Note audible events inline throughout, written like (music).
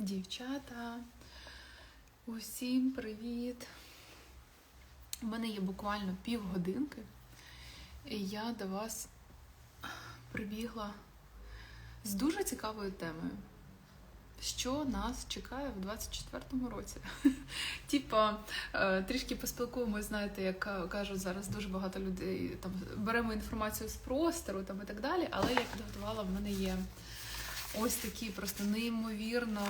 Дівчата, усім привіт! У мене є буквально півгодинки, і я до вас прибігла з дуже цікавою темою. Що нас чекає в 24-му році? (laughs) Типа, е, трішки поспілкуємось, знаєте, як кажуть зараз дуже багато людей там беремо інформацію з простору там і так далі. Але я підготувала, в мене є ось такі просто неймовірно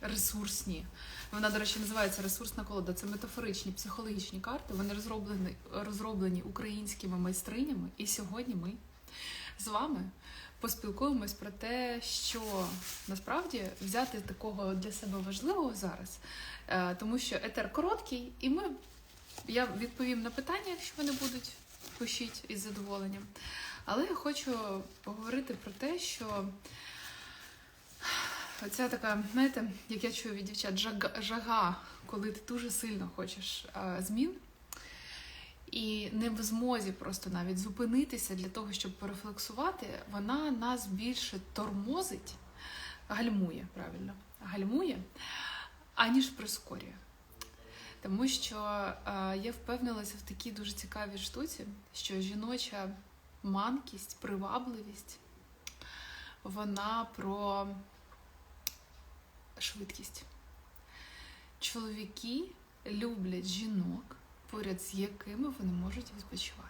ресурсні. Вона, до речі, називається ресурсна колода. Це метафоричні психологічні карти. Вони розроблені, розроблені українськими майстринями. І сьогодні ми з вами поспілкуємось про те, що насправді взяти такого для себе важливого зараз, Е, тому що етер короткий, і ми я відповім на питання, якщо вони будуть пишіть із задоволенням. Але я хочу поговорити про те, що оця така, знаєте, як я чую від дівчат, жага, коли ти дуже сильно хочеш е, змін, і не в змозі просто навіть зупинитися для того, щоб порефлексувати, вона нас більше тормозить, гальмує, правильно, гальмує, аніж прискорює. Тому що е, я впевнилася в такій дуже цікавій штуці, що жіноча манкість, привабливість, вона про швидкість. Чоловіки люблять жінок, поряд з якими вони можуть відпочивати.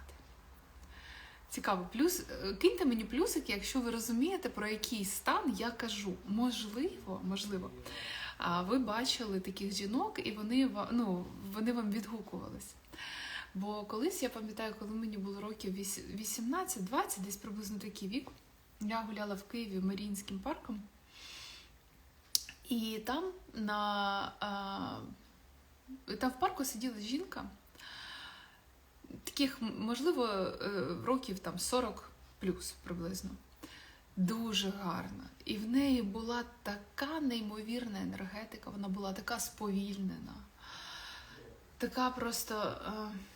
Цікаво, плюс е, киньте мені плюсики, якщо ви розумієте, про який стан я кажу. Можливо, можливо, ви бачили таких жінок, і вони, ну, вони вам відгукувались. Бо колись я пам'ятаю, коли мені було років 18-20, десь приблизно такий вік, я гуляла в Києві Маріїнським парком, і там на а, там в парку сиділа жінка, таких, можливо, е, років там 40 плюс приблизно. Дуже гарна. І в неї була така неймовірна енергетика, вона була така сповільнена, така просто е,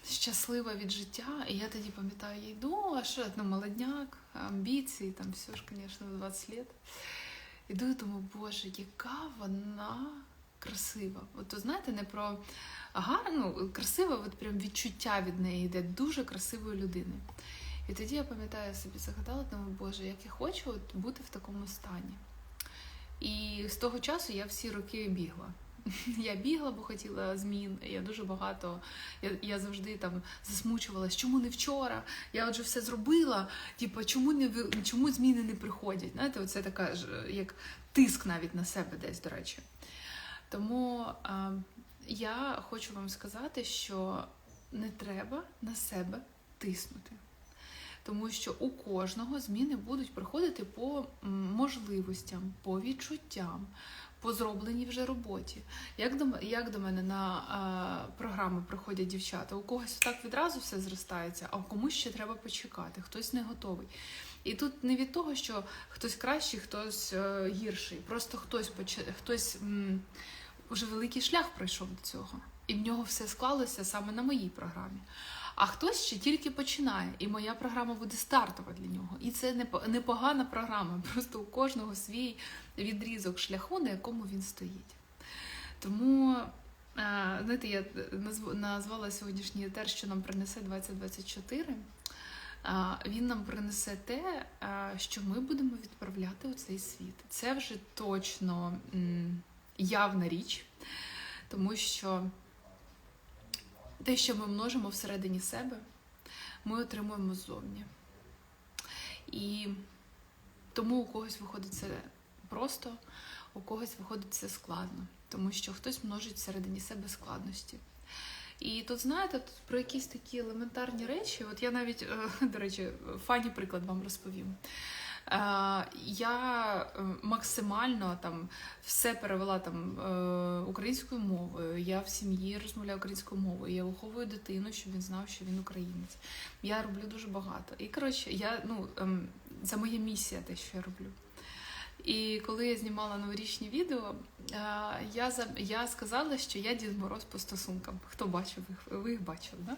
щаслива від життя. І я тоді пам'ятаю, я йду, а що ну, молодняк, амбіції, там все ж, звісно, в 20 років. Іду і думаю, боже, яка вона красива. От знаєте, не про гарну, красива, от прям відчуття від неї йде дуже красивої людини. І тоді я пам'ятаю, собі загадала, думаю, боже, як я хочу от бути в такому стані. І з того часу я всі роки бігла. (laughs) Я бігла, бо хотіла змін. Я дуже багато. Я, я завжди там засмучувалась, чому не вчора? Я отже все зробила. Типу, чому не чому зміни не приходять? Знаєте, оце така ж як тиск навіть на себе десь, до речі. Тому а, я хочу вам сказати, що не треба на себе тиснути. Тому що у кожного зміни будуть приходити по можливостям, по відчуттям, по зробленій вже роботі. Як до, як до мене на а, програми приходять дівчата, у когось так відразу все зростається, а комусь ще треба почекати, хтось не готовий. І тут не від того, що хтось кращий, хтось е, гірший. Просто хтось поче- хтось м, вже великий шлях пройшов до цього. І в нього все склалося саме на моїй програмі. А хтось ще тільки починає, і моя програма буде стартова для нього. І це непогана програма. (laughs) Просто у кожного свій відрізок шляху, на якому він стоїть. Тому, е, знаєте, я назвала сьогоднішній етер, що нам принесе 2024. Він нам принесе те, що ми будемо відправляти у цей світ. Це вже точно явна річ, тому що те, що ми множимо всередині себе, ми отримуємо ззовні. І тому у когось виходить це просто, у когось виходить це складно, тому що хтось множить всередині себе складності. І тут, знаєте, тут про якісь такі елементарні речі, от я навіть, е, до речі, фані приклад вам розповім. Е, Я е, максимально там все перевела там е, українською мовою. Я в сім'ї розмовляю українською мовою. Я виховую дитину, щоб він знав, що він українець. Я роблю дуже багато. І коротше, я ну ем, це моя місія, те, що я роблю. І коли я знімала новорічні відео, я я сказала, що я Дід Мороз по стосункам. Хто бачив їх? Ви їх бачили, да?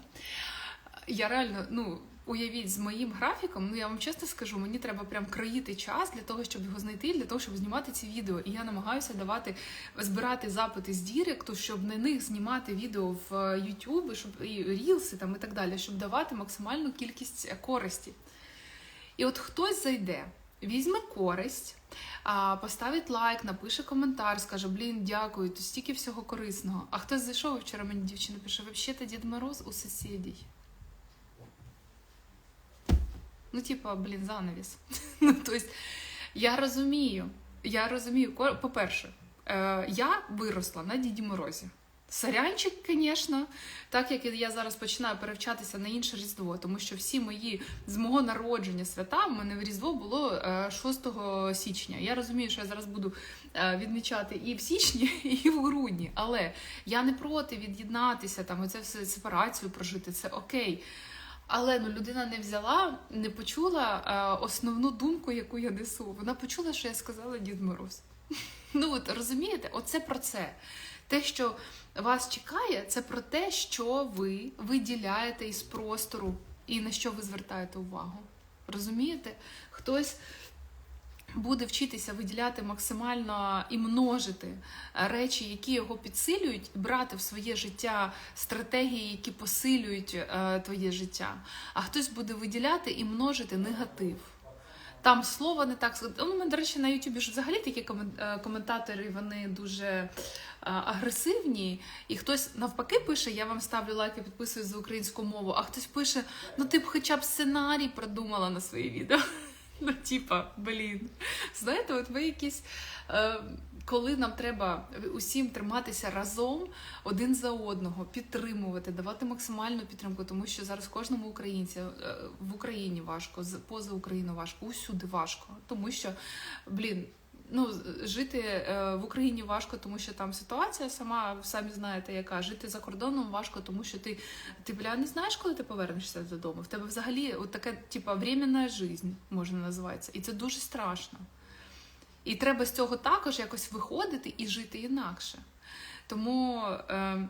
Я реально, ну уявіть, з моїм графіком, ну я вам чесно скажу, мені треба прям кроїти час для того, щоб його знайти, для того, щоб знімати ці відео. І я намагаюся давати збирати запити з Діректу, щоб на них знімати відео в YouTube, щоб і рілси там і так далі, щоб давати максимальну кількість користі. І от хтось зайде, візьме користь, поставить лайк, напише коментар, скаже: Блін, дякую, тут стільки всього корисного. А хтось зайшов вчора мені дівчина пише, взагалі Дід Мороз у сусідів. Ну, типа, блін, занавіс. (laughs) ну, тобто, я розумію, я розумію, по-перше, е, я виросла на Діді Морозі. Сорянчик, звісно, так як я зараз починаю перевчатися на інше Різдво, тому що всі мої з мого народження свята в мене в Різдво було е, 6 січня. Я розумію, що я зараз буду е, відмічати і в січні, (laughs) і в грудні. Але я не проти від'єднатися, там оце все сепарацію прожити, це окей. Але ну людина не взяла, не почула е, основну думку, яку я несу. Вона почула, що я сказала Дід Мороз. (laughs) Ну от розумієте, оце про це. Те, що вас чекає, це про те, що ви виділяєте із простору і на що ви звертаєте увагу. Розумієте? Хтось буде вчитися виділяти максимально і множити речі, які його підсилюють, брати в своє життя стратегії, які посилюють е, твоє життя. А хтось буде виділяти і множити негатив. Там слово не так. Ну, до речі, на Ютубі ж взагалі такі е, коментатори вони дуже е, агресивні. І хтось навпаки пише: я вам ставлю лайк і підписуюсь за українську мову, а хтось пише: ну ти б хоча б сценарій продумала на свої відео. (laughs) Ну, типа, блін. Знаєте, от ви якісь. Е, коли нам треба усім триматися разом один за одного, підтримувати, давати максимальну підтримку, тому що зараз кожному українцю е, в Україні важко, поза Україну важко, усюди важко. Тому що, блін, ну жити е, в Україні важко, тому що там ситуація сама самі знаєте, яка жити за кордоном важко, тому що ти, ти бля не знаєш, коли ти повернешся додому. В тебе взагалі от таке, типа, временна жизнь можна називатися, і це дуже страшно. І треба з цього також якось виходити і жити інакше. Тому е,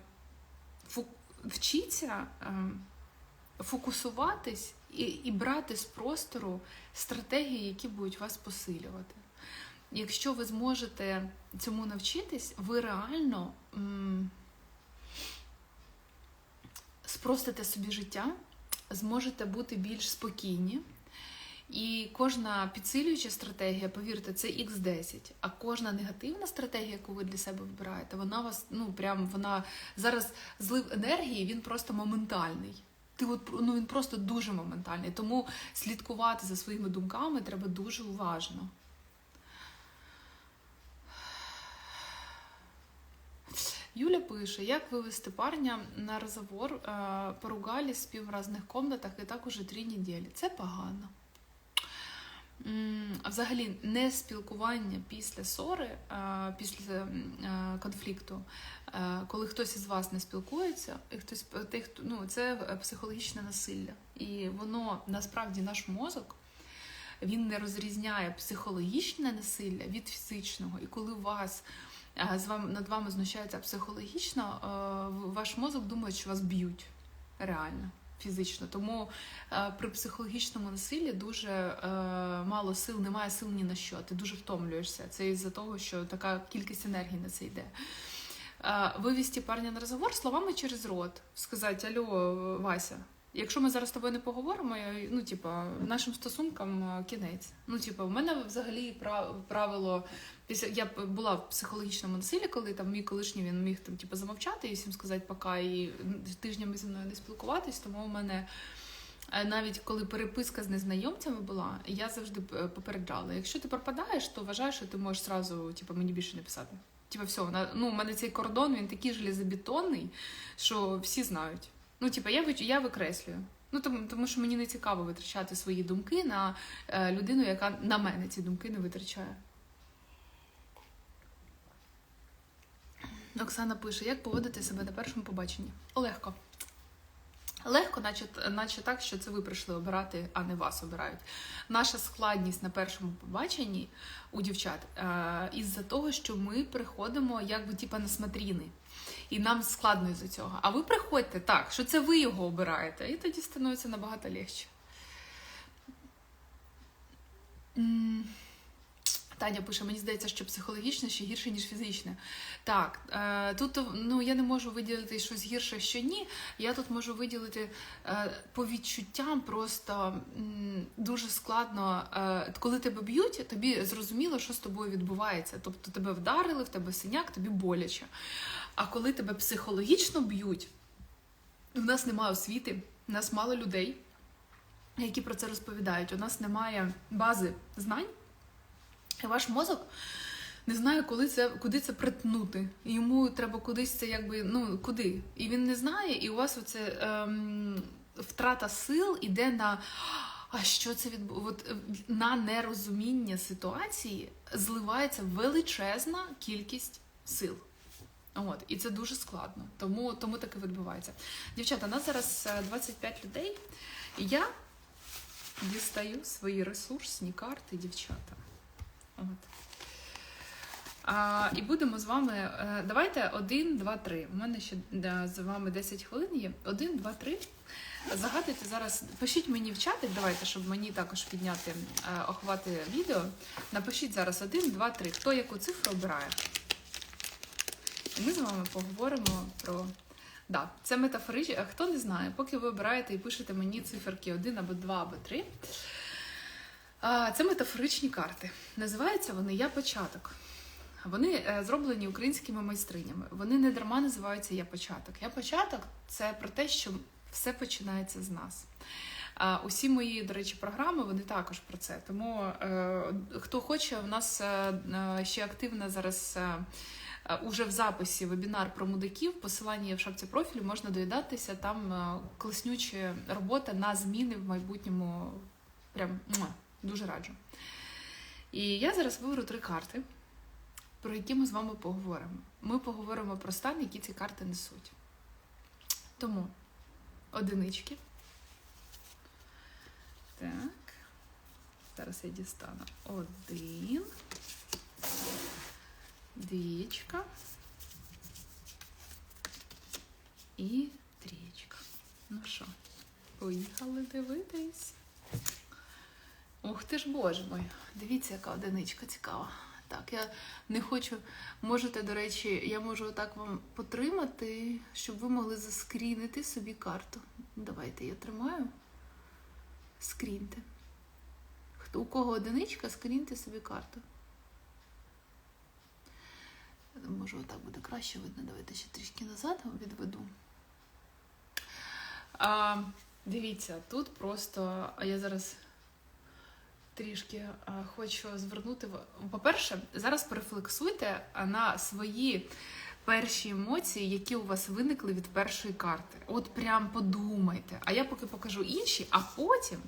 вчіться е, фокусуватись і, і брати з простору стратегії, які будуть вас посилювати. Якщо ви зможете цьому навчитись, ви реально м, спростите собі життя, зможете бути більш спокійні. І кожна підсилююча стратегія, повірте, це X10. А кожна негативна стратегія, яку ви для себе вибираєте, вона вас, ну прям вона зараз злив енергії, він просто моментальний. Ти от ну він просто дуже моментальний. Тому слідкувати за своїми думками треба дуже уважно. Юля пише, як вивести парня на розговор, е, поругались, спим в різних комнатах і так уже три неділі. Це погано. Взагалі, не спілкування після ссори, е, після е, конфлікту, коли хтось із вас не спілкується, і хтось ну, це психологічне насилля. І воно насправді наш мозок. Він не розрізняє психологічне насилля від фізичного. І коли у вас з вами над вами знущаються психологічно, е, ваш мозок думає, що вас б'ють реально фізично. Тому е, при психологічному насиллі дуже е, мало сил, немає сил ні на що. Ти дуже втомлюєшся. Це із-за того, що така кількість енергії на це йде. Вивести парня на розговор словами через рот, сказати Алло, Вася. Якщо ми зараз з тобою не поговоримо, ну типа нашим стосункам е, кінець. Ну, типа, в мене взагалі прав- правило після я була в психологічному насиллі, коли там мій колишній він міг там типу, замовчати і всім сказати пока і тижнями зі мною не спілкуватись. Тому у мене е, навіть коли переписка з незнайомцями була, я завжди е, попереджала. Якщо ти пропадаєш, то вважай, що ти можеш зразу типу, мені більше не писати. Типа, все, ну, у мене цей кордон він такий железобетонний, що всі знають. Ну, типа, я, я викреслюю. Ну, тому, тому що мені не цікаво витрачати свої думки на е, людину, яка на мене ці думки не витрачає. Оксана пише, як поводити себе на першому побаченні? Легко. Легко, наче наче так, що це ви прийшли обирати, а не вас обирають. Наша складність на першому побаченні у дівчат е, із-за того, що ми приходимо якби типу на смотріни, і нам складно із-за цього. А ви приходьте так, що це ви його обираєте, і тоді становиться набагато легше. Таня пише, мені здається, що психологічне ще гірше, ніж фізичне. Так, е, тут ну, я не можу виділити щось гірше, що ні. Я тут можу виділити е, по відчуттям просто дуже складно. Е, коли тебе б'ють, тобі зрозуміло, що з тобою відбувається. Тобто тебе вдарили, в тебе синяк, тобі боляче. А коли тебе психологічно б'ють, у нас немає освіти, у нас мало людей, які про це розповідають. У нас немає бази знань. І ваш мозок не знає, коли це, куди це притнути. Йому треба кудись це якби, ну, куди. І він не знає, і у вас оце ем, втрата сил іде на. А що це відбу... От, е, на нерозуміння ситуації зливається величезна кількість сил. От, і це дуже складно. Тому, тому таке відбувається. Дівчата, у нас зараз е, 25 людей. І я дістаю свої ресурсні карти, дівчата. От. А, і будемо з вами. е, Давайте один, два, три. У мене ще з вами 10 хвилин є. Один, два, три. Загадуйте зараз. Пишіть мені в чатик, давайте, щоб мені також підняти е, охвати відео. Напишіть зараз один, два, три. Хто яку цифру обирає? І ми з вами поговоримо про. Да, це метафоричні. Хто не знає, поки ви обираєте і пишете мені циферки 1 або 2 або 3. Це метафоричні карти. Називаються вони Я початок. Вони е, зроблені українськими майстринями. Вони не дарма називаються Я початок. Я початок це про те, що все починається з нас. Усі мої, до речі, програми вони також про це. Тому е, хто хоче, у нас е, ще активна зараз. Уже в записі вебінар про мудаків, посилання є в шапці профілю, можна доєднатися. Там класнюча робота на зміни в майбутньому. Прям дуже раджу. І я зараз виберу три карти, про які ми з вами поговоримо. Ми поговоримо про стан, які ці карти несуть. Тому одинички. Так. Зараз я дістану один. Двічка. І трієчка. Ну що, поїхали дивитись. Ух ти ж боже мой, дивіться, яка одиничка цікава. Так, я не хочу. Можете, до речі, я можу так вам потримати, щоб ви могли заскрінити собі карту. Давайте я тримаю. Скріньте. Хто у кого одиничка, скріньте собі карту. Може, отак буде краще видно. Давайте ще трішки назад відведу. А, дивіться, тут просто а я зараз трішки хочу звернути. По-перше, зараз порефлексуйте на свої перші емоції, які у вас виникли від першої карти. От прям подумайте. А я поки покажу інші, а потім.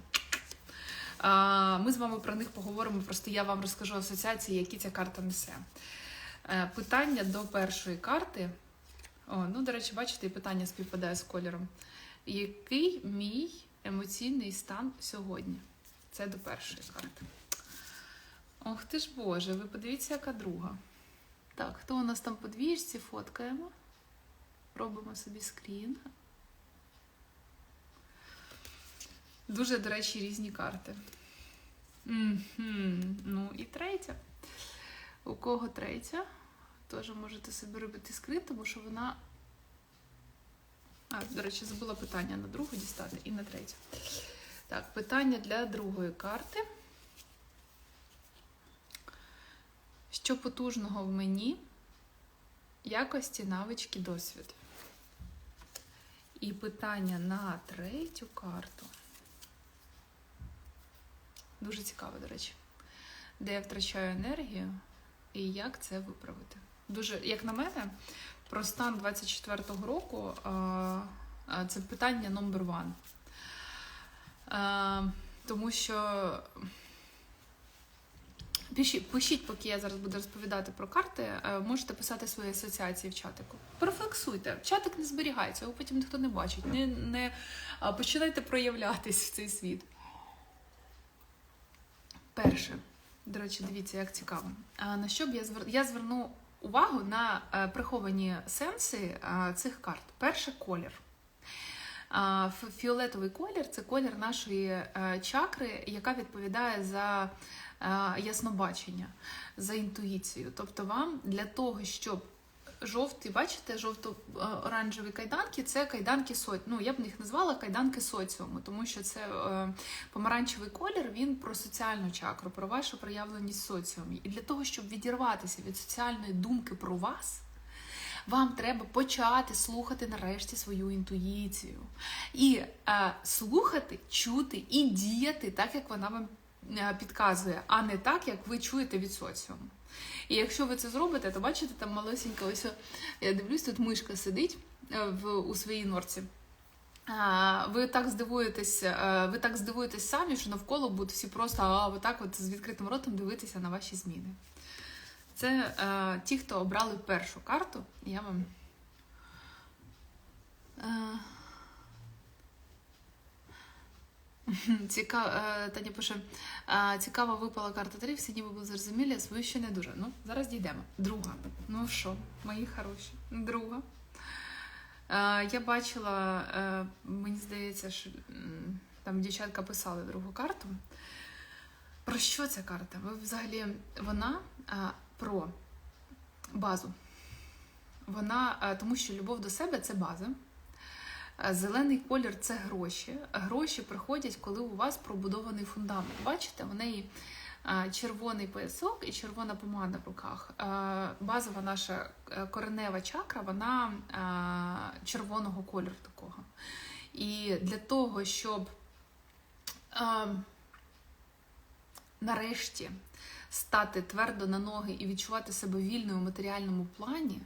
Ми з вами про них поговоримо. Просто я вам розкажу асоціації, які ця карта несе. Е, Питання до першої карти. О, ну, до речі, бачите, і питання співпадає з кольором. Який мій емоційний стан сьогодні? Це до першої карти. Ох ти ж Боже, ви подивіться, яка друга. Так, хто у нас там по двіжці? Фоткаємо. Робимо собі скрін. Дуже, до речі, різні карти. Мгм. Ну і третя. У кого третя? Теж можете собі робити скрин, тому що вона. А, до речі, забула питання на другу дістати і на третю. Так, питання для другої карти. Що потужного в мені якості навички досвід? І питання на третю карту. Дуже цікаво, до речі, де я втрачаю енергію і як це виправити. Дуже, як на мене, про стан 24-го року це питання номер 1 тому що пишіть, пишіть, поки я зараз буду розповідати про карти, е, можете писати свої асоціації в чатику. Порефлексуйте. Чатик не зберігається, його потім ніхто не бачить. Не, не починайте проявлятись в цей світ. Перше. До речі, дивіться, як цікаво. На що б я звер... я зверну увагу на е, приховані сенси цих карт. Перше колір. Фіолетовий колір це колір нашої е, чакри, яка відповідає за е, яснобачення, за інтуїцією. Тобто, вам для того, щоб жовті, бачите, жовто-оранжеві кайданки це кайданки соці. Ну, я б їх назвала кайданки соціуму, тому що це е, помаранчевий колір, він про соціальну чакру, про вашу проявленість в соціумі. І для того, щоб відірватися від соціальної думки про вас. Вам треба почати слухати нарешті свою інтуїцію. І е, слухати, чути і діяти так, як вона вам е, підказує, а не так, як ви чуєте від соціуму. І якщо ви це зробите, то бачите, там малесенька, ось я дивлюсь, тут мишка сидить е, в, у своїй норці. Ви так здивуєтесь, е, ви так здивуєтесь самі, що навколо будуть всі просто а, отак от з відкритим ротом дивитися на ваші зміни. Це е, ті, хто обрали першу карту. Я вам. Е, (laughs) Цікаво, Таня пише, цікаво випала карта 3, всі ніби були зрозумілі, а свою ще не дуже. Ну, зараз дійдемо. Друга. Ну що, мої хороші? Друга. Я бачила, е, мені здається, що там дівчатка писали другу карту. Про що ця карта? Ви взагалі вона про базу. Вона, е, Тому що любов до себе це база. Е, зелений колір це гроші. Гроші приходять, коли у вас пробудований фундамент. Бачите, в неї е, червоний поясок і червона помада в руках. Базова наша коренева чакра, вона червоного кольору такого. І для того, щоб нарешті стати твердо на ноги і відчувати себе вільною у матеріальному плані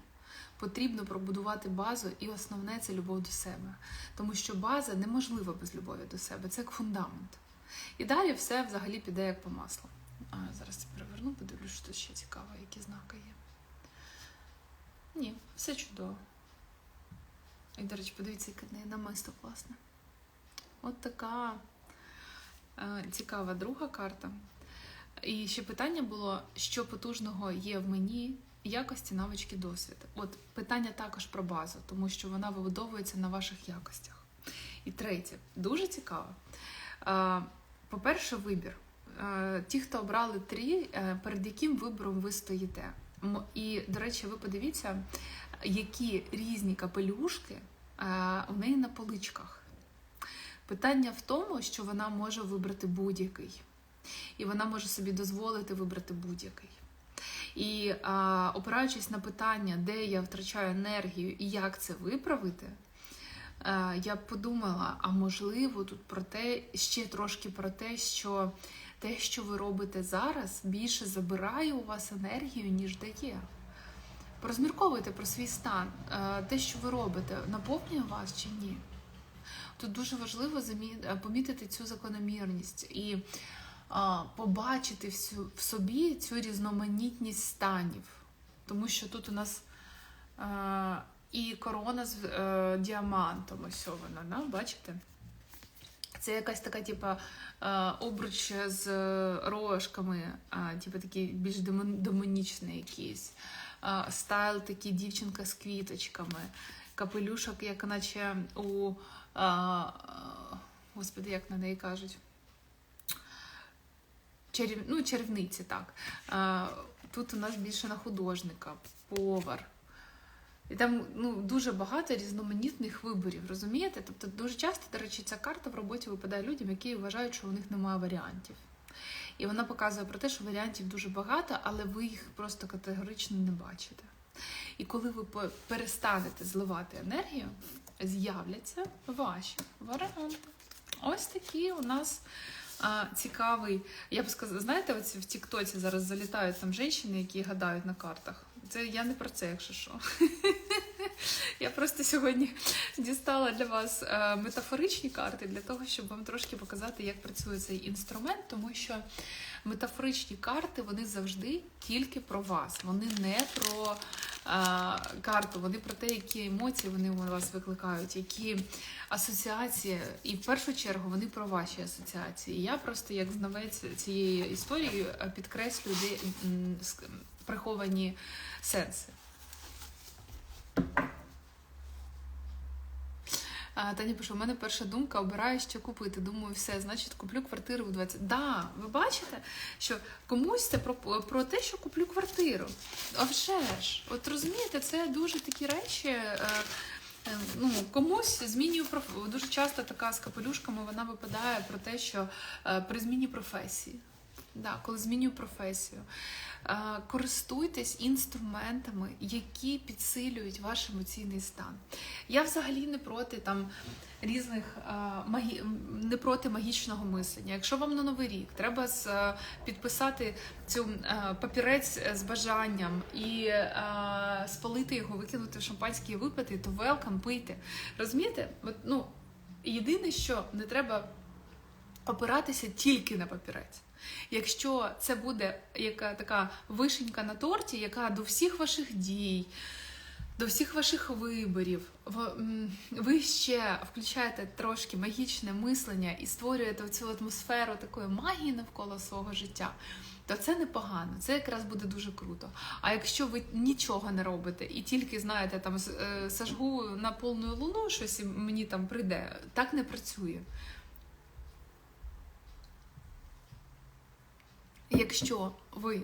потрібно пробудувати базу, і основне це любов до себе. Тому що база неможлива без любові до себе, це як фундамент. І далі все взагалі піде як по маслу. А, Зараз це переверну, подивлюсь, що тут ще цікаво, які знаки є. Ні, все чудово. І, до речі, подивіться, яке неї намисто класне. От така е, цікава друга карта. І ще питання було, що потужного є в мені, якості, навички, досвід. От питання також про базу, тому що вона вибудовується на ваших якостях. І третє, дуже цікаво. По-перше, вибір. Ті, хто обрали три, е, перед яким вибором ви стоїте. І, до речі, ви подивіться, які різні капелюшки е, у неї на поличках. Питання в тому, що вона може вибрати будь-який. І вона може собі дозволити вибрати будь-який. І а, опираючись на питання, де я втрачаю енергію і як це виправити, а, я б подумала: а можливо, тут про те, ще трошки про те, що те, що ви робите зараз, більше забирає у вас енергію, ніж дає. Порозмірковуйте про свій стан, те, що ви робите, наповнює вас чи ні. Тут дуже важливо помітити цю закономірність. І побачити всю, в собі цю різноманітність станів. Тому що тут у нас е, і корона з е, діамантом, ось да? бачите? Це якась така, типу, обруч з рожками, типу такий більш демонічний якийсь. Стайл такий дівчинка з квіточками, капелюшок, як наче у. Господи, як на неї кажуть? Чарів... ну, чарівниці, так. Тут у нас більше на художника, повар. І там ну, дуже багато різноманітних виборів, розумієте? Тобто, дуже часто, до речі, ця карта в роботі випадає людям, які вважають, що у них немає варіантів. І вона показує про те, що варіантів дуже багато, але ви їх просто категорично не бачите. І коли ви перестанете зливати енергію, з'являться ваші варіанти. Ось такі у нас а, цікавий. Я б сказала, знаєте, ось в Тіктоці зараз залітають там жінки, які гадають на картах. Це я не про це, якщо що. (laughs) Я просто сьогодні дістала для вас е, метафоричні карти для того, щоб вам трошки показати, як працює цей інструмент, тому що метафоричні карти вони завжди тільки про вас. Вони не про карту, вони про те, які емоції вони у вас викликають, які асоціації, і в першу чергу вони про ваші асоціації. Я просто, як знавець цієї історії, підкреслюю де, приховані сенси. А, Таня пише, у мене перша думка, обираю, що купити. Думаю, все, значить, куплю квартиру в 20. Да, ви бачите, що комусь це про, про те, що куплю квартиру. А вже ж, от розумієте, це дуже такі речі. Е, е, Ну, комусь змінюю проф... дуже часто така з капелюшками вона випадає про те, що е, при зміні професії. Да, коли змінюю професію, користуйтесь інструментами, які підсилюють ваш емоційний стан. Я взагалі не проти там різних е, магі... не проти магічного мислення. Якщо вам на новий рік треба е, підписати цю е, папірець з бажанням і е, спалити його, викинути в шампанське і випити, то велкам, пийте. Розумієте? От, ну, єдине, що не треба опиратися тільки на папірець. Якщо це буде яка така вишенька на торті, яка до всіх ваших дій, до всіх ваших виборів, ви ще включаєте трошки магічне мислення і створюєте цю атмосферу такої магії навколо свого життя, то це непогано, це якраз буде дуже круто. А якщо ви нічого не робите і тільки знаєте, там е, сажгу на повну луну, щось мені там прийде, так не працює. Якщо ви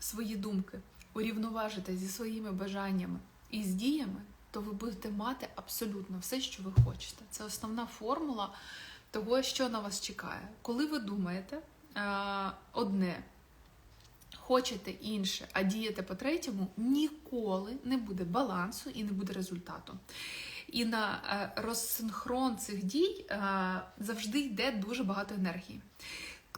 свої думки урівноважите зі своїми бажаннями і з діями, то ви будете мати абсолютно все, що ви хочете. Це основна формула того, що на вас чекає. Коли ви думаєте е, одне, хочете інше, а дієте по третьому, ніколи не буде балансу і не буде результату. І на е, розсинхрон цих дій е, завжди йде дуже багато енергії.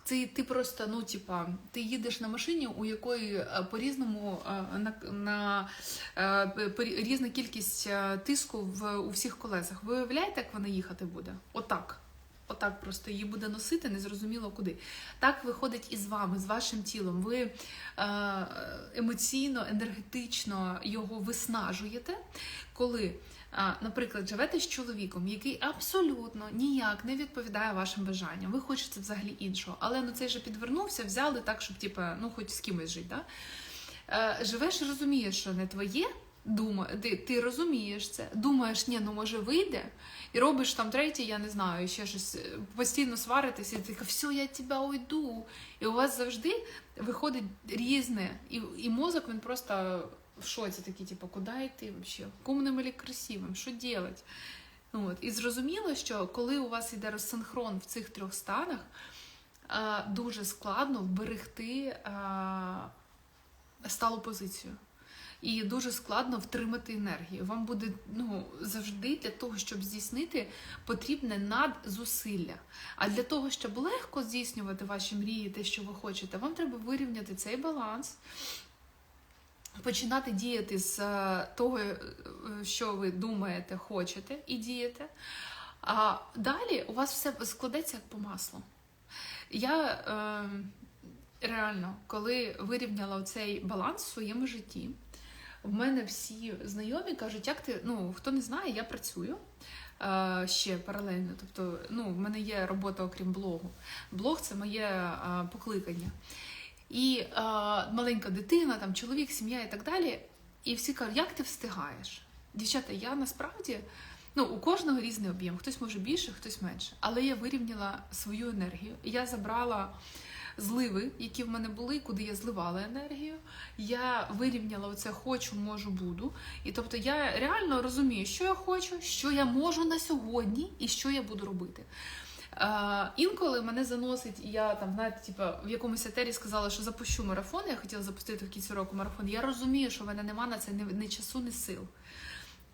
Це ти просто, ну, типа, ти їдеш на машині, у якої е, по-різному е, на, на е, по- різна кількість тиску в у всіх колесах. Ви уявляєте, як вона їхати буде? Отак. Отак просто її буде носити, незрозуміло куди. Так виходить і з вами, з вашим тілом. Ви емоційно, енергетично його виснажуєте, коли, наприклад, живете з чоловіком, який абсолютно ніяк не відповідає вашим бажанням. Ви хочете взагалі іншого. Але ну цей же підвернувся, взяли так, щоб типа, ну хоч з кимось жити. Да? Е, живеш розумієш, що не твоє. Дума, ти, розумієш це, думаєш, ні, ну може вийде, і робиш там третє, я не знаю, ще щось е, постійно сваритись, і ти така, все, я тебе уйду. І у вас завжди виходить різне, і, і мозок він просто в шоці такий, типу, куди йти взагалі? Кумним или красивим, що? Ну, от. І зрозуміло, що коли у вас йде розсинхрон в цих трьох станах, дуже складно вберегти сталу позицію. І дуже складно втримати енергію. Вам буде ну, завжди для того, щоб здійснити, потрібне надзусилля. А для того, щоб легко здійснювати ваші мрії, те, що ви хочете, вам треба вирівняти цей баланс, починати діяти з е, того, е, що ви думаєте, хочете, і дієте. А далі у вас все складеться як по маслу. Я е, реально, коли вирівняла цей баланс в своєму житті, в мене всі знайомі кажуть, як ти, ну хто не знає, я працюю е, ще паралельно. Тобто, ну, в мене є робота окрім блогу. Блог це моє е, покликання. І е, маленька дитина, там чоловік, сім'я і так далі. І всі кажуть, як ти встигаєш? Дівчата, я насправді. Ну, у кожного різний об'єм, хтось може більше, хтось менше. Але я вирівняла свою енергію. Я забрала зливи, які в мене були, куди я зливала енергію. Я вирівняла оце хочу, можу, буду. І тобто я реально розумію, що я хочу, що я можу на сьогодні і що я буду робити. Е, інколи мене заносить, і я там, знаєте, типу, в якомусь етері сказала, що запущу марафон. Я хотіла запустити в кінці року марафон. Я розумію, що в мене нема на це ні, ні часу, ні сил.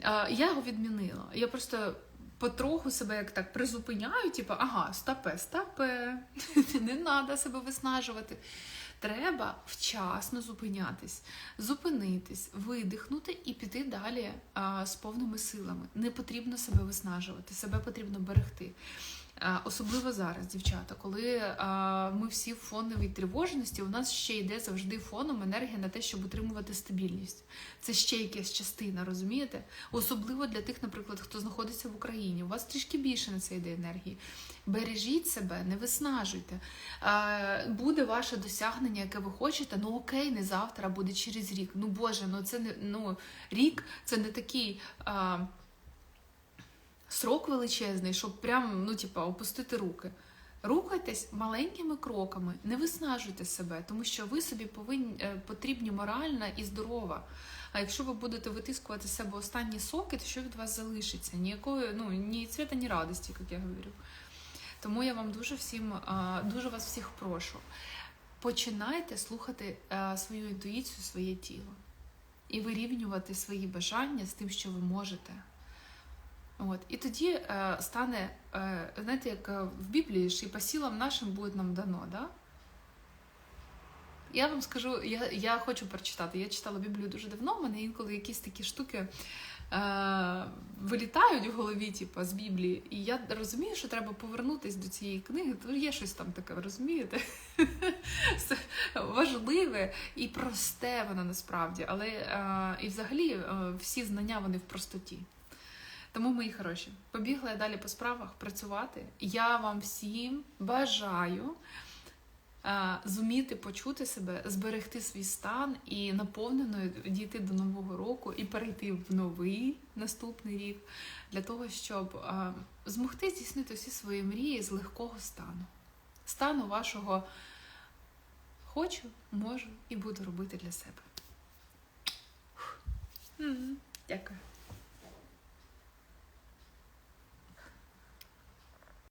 Е, я його відмінила. Я просто потроху себе як так призупиняю, типу, ага, стопе, стопе, (laughs) не треба себе виснажувати. Треба вчасно зупинятись, зупинитись, видихнути і піти далі а, з повними силами. Не потрібно себе виснажувати, себе потрібно берегти. А, Особливо зараз, дівчата, коли ми всі в фоновій тривожності, у нас ще йде завжди фоном енергія на те, щоб утримувати стабільність. Це ще якась частина, розумієте? Особливо для тих, наприклад, хто знаходиться в Україні. У вас трішки більше на це йде енергії. Бережіть себе, не виснажуйте. Буде ваше досягнення, яке ви хочете, ну окей, не завтра, а буде через рік. Ну Боже, ну це не ну рік це не такий. Срок величезний, щоб прям, ну, типа, опустити руки. Рухайтесь маленькими кроками, не виснажуйте себе, тому що ви собі повинні е, потрібні моральна і здорова. А якщо ви будете витискувати з себе останні соки, то що від вас залишиться? Ніякої, ну ні цвіта, ні радості, як я говорю. Тому я вам дуже всім, дуже вас всіх прошу. Починайте слухати свою інтуїцію, своє тіло і вирівнювати свої бажання з тим, що ви можете. От. І тоді е, стане, е, знаєте, як е, в Біблії ж і по силам нашим буде нам дано, да? Я вам скажу, я, я хочу прочитати. Я читала Біблію дуже давно, у мене інколи якісь такі штуки е, вилітають в голові, типу, з Біблії. І я розумію, що треба повернутися до цієї книги, то є щось там таке, ви розумієте? (laughs) Це важливе і просте воно насправді. Але е, і взагалі е, всі знання вони в простоті. Тому, мої хороші, побігла я далі по справах працювати. Я вам всім бажаю е, зуміти почути себе, зберегти свій стан і наповнено дійти до нового року і перейти в новий наступний рік для того, щоб е, змогти здійснити всі свої мрії з легкого стану, стану вашого хочу, можу і буду робити для себе. Дякую.